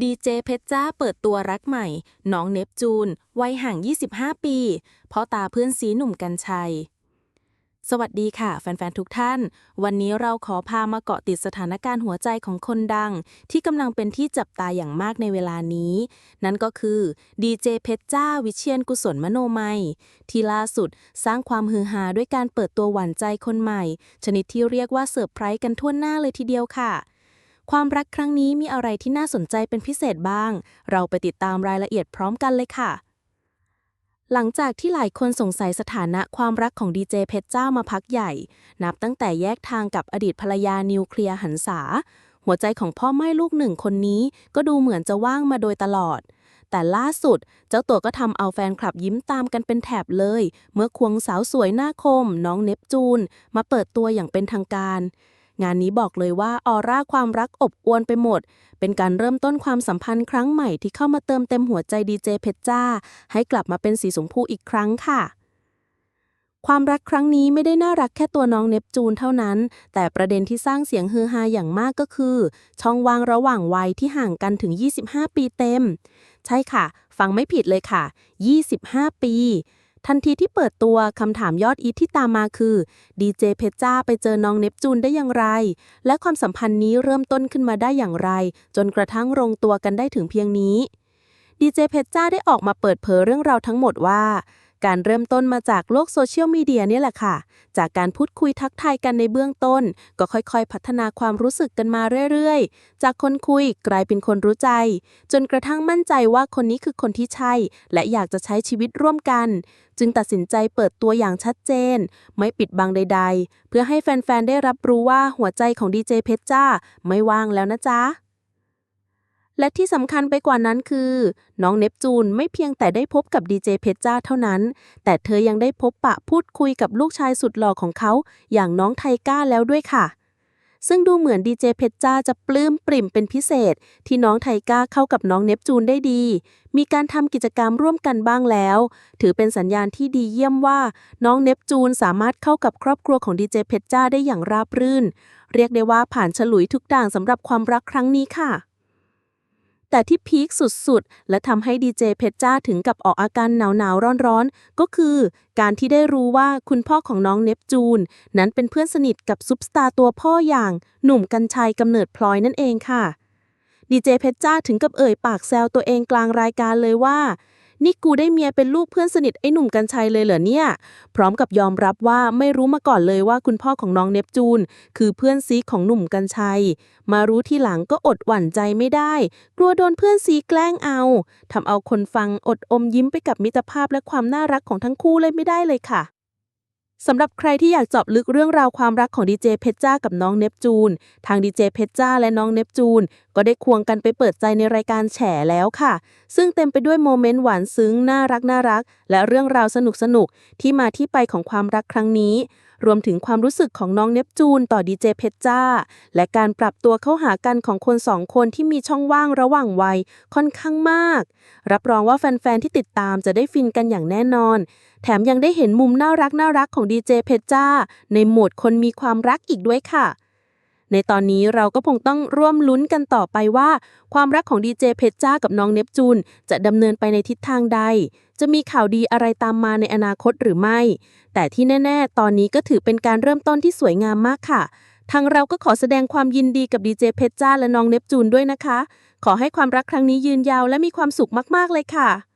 ดีเจเพชรจ้าเปิดตัวรักใหม่ น้องเนปจูน วัยห่าง 25 ปีพ่อตาเพื่อนสีหนุ่มกัญชัย สวัสดีค่ะ แฟน ๆ ทุกท่าน วันนี้เราขอพามาเกาะติดสถานการณ์หัวใจของคนดัง ที่กำลังเป็นที่จับตาอย่างมากในเวลานี้ นั่นก็คือดีเจเพชรจ้าวิเชียนกุศลมโนมัย ที่ล่าสุดสร้างความฮือฮาด้วยการเปิดตัวหวานใจคนใหม่ ชนิดที่เรียกว่าเซอร์ไพรส์กันทั่วหน้าเลยทีเดียวค่ะ ความรักครั้งนี้มีอะไรที่น่าสนใจเป็นพิเศษบ้าง เราไปติดตามรายละเอียดพร้อมกันเลยค่ะ หลังจากที่หลายคนสงสัยสถานะความรักของดีเจเพชรเจ้ามาพักใหญ่ นับตั้งแต่แยกทางกับอดีตภรรยานิวเคลียร์หันษา หัวใจของพ่อไม่ลูกหนึ่งคนนี้ก็ดูเหมือนจะว่างมาโดยตลอดแต่ล่าสุด เจ้าตัวก็ทำเอาแฟนคลับยิ้มตามกันเป็นแถบเลย เมื่อควงสาวสวยหน้าคม น้องเนปจูน มาเปิดตัวอย่างเป็นทางการ งานนี้บอกเลยว่าออร่าความรักอบอวลไปหมด เป็นการเริ่มต้นความสัมพันธ์ครั้งใหม่ที่เข้ามาเติมเต็มหัวใจดีเจเพชรจ้า ให้กลับมาเป็นสีชมพูอีกครั้งค่ะ ความรักครั้งนี้ไม่ได้น่ารักแค่ตัวน้องเนปจูนเท่านั้น แต่ประเด็นที่สร้างเสียงฮือฮาอย่างมากก็คือ ช่องว่างระหว่างวัยที่ห่างกันถึง 25 ปีเต็ม ใช่ค่ะ ฟังไม่ผิดเลยค่ะ 25 ปี ทันทีที่เปิดตัวคำถามยอดอีทที่ตามมาคือดีเจเพชรจ้าไปเจอน้องเนปจูนได้อย่างไร และความสัมพันธ์นี้เริ่มต้นขึ้นมาได้อย่างไร จนกระทั่งลงตัวกันได้ถึงเพียงนี้ดีเจเพชรจ้าได้ออกมาเปิดเผยเรื่องราวทั้งหมดว่า การเริ่มต้นมาจากโลกโซเชียลมีเดียนี่แหละค่ะ จากการพูดคุยทักทายกันในเบื้องต้น ก็ค่อยๆ พัฒนาความรู้สึกกันมาเรื่อยๆ จากคนคุยกลายเป็นคนรู้ใจ จนกระทั่งมั่นใจว่าคนนี้คือคนที่ใช่ และอยากจะใช้ชีวิตร่วมกัน จึงตัดสินใจเปิดตัวอย่างชัดเจน ไม่ปิดบังใด ๆ เพื่อให้แฟนๆ ได้รับรู้ว่าหัวใจของดีเจเพชรจ้าไม่ว่างแล้วนะจ๊ะ และที่สำคัญไปกว่านั้นคือ น้องเนปจูนไม่เพียงแต่ได้พบกับดีเจเพชรจ้าเท่านั้น แต่เธอยังได้พบปะพูดคุยกับลูกชายสุดหล่อของเขา อย่างน้องไทก้าแล้วด้วยค่ะ ซึ่งดูเหมือนดีเจเพชรจ้าจะปลื้มปริ่มเป็นพิเศษ ที่น้องไทก้าเข้ากับน้องเนปจูนได้ดี มีการทำกิจกรรมร่วมกันบ้างแล้ว ถือเป็นสัญญาณที่ดีเยี่ยมว่า น้องเนปจูนสามารถเข้ากับครอบครัวของดีเจเพชรจ้าได้อย่างราบรื่น เรียกได้ว่าผ่านฉลุยทุกด่างสำหรับความรักครั้งนี้ค่ะ แต่ที่พีคสุดๆ และทำให้ดีเจเพชรจ้าถึงกับออกอาการหนาวๆ ร้อนๆ ก็คือการที่ได้รู้ว่าคุณพ่อของน้องเนปจูน นั้นเป็นเพื่อนสนิทกับซุปสตาร์ตัวพ่ออย่างหนุ่มกัญชัยกำเนิดพลอยนั่นเองค่ะดีเจเพชรจ้าถึงกับเอ่ยปากแซวตัวเองกลางรายการเลยว่า นี่กูได้เมียเป็นลูกเพื่อนสนิทไอ้หนุ่มกัญชัยเลยเหรอเนี่ย พร้อมกับยอมรับว่าไม่รู้มาก่อนเลยว่าคุณพ่อของน้องเนปจูน คือเพื่อนซีของหนุ่มกัญชัย มารู้ทีหลังก็อดหวั่นใจไม่ได้ กลัวโดนเพื่อนซีแกล้งเอาทำเอาคนฟังอดอมยิ้มไปกับมิตรภาพและความน่ารักของทั้งคู่เลยไม่ได้เลยค่ะ สำหรับใครที่อยากเจาะลึกเรื่องราวความรักของดีเจเพชรจ้ากับน้องเนปจูน ทางดีเจเพชรจ้าและน้องเนปจูน ก็ได้ควงกันไปเปิดใจในรายการแฉแล้วค่ะ ซึ่งเต็มไปด้วยโมเมนต์หวานซึ้งน่ารักน่ารัก และเรื่องราวสนุกสนุกที่มาที่ไปของความรักครั้งนี้ รวมถึงความรู้สึกของน้องเนปจูนต่อดีเจเพชรจ้า และการปรับตัวเข้าหากันของคนสองคนที่มีช่องว่างระหว่างวัยค่อนข้างมาก รับรองว่าแฟน ๆ ที่ติดตามจะได้ฟินกันอย่างแน่นอน แถมยังได้เห็นมุมน่ารักน่ารักของดีเจเพชรจ้า ในโหมดคนมีความรักอีกด้วยค่ะ ในตอนนี้เราก็คงต้องร่วมลุ้นกันต่อไปว่า ความรักของดีเจเพชรจ้ากับน้องเนปจูน จะดำเนินไปในทิศทางใด จะมีข่าวดีอะไรตามมาในอนาคตหรือไม่ แต่ที่แน่ ๆ ตอนนี้ก็ถือเป็นการเริ่มต้นที่สวยงามมากค่ะ ทางเราก็ขอแสดงความยินดีกับดีเจเพชรจ้าและน้องเนปจูนด้วยนะคะ ขอให้ความรักครั้งนี้ยืนยาวและมีความสุขมากๆเลยค่ะ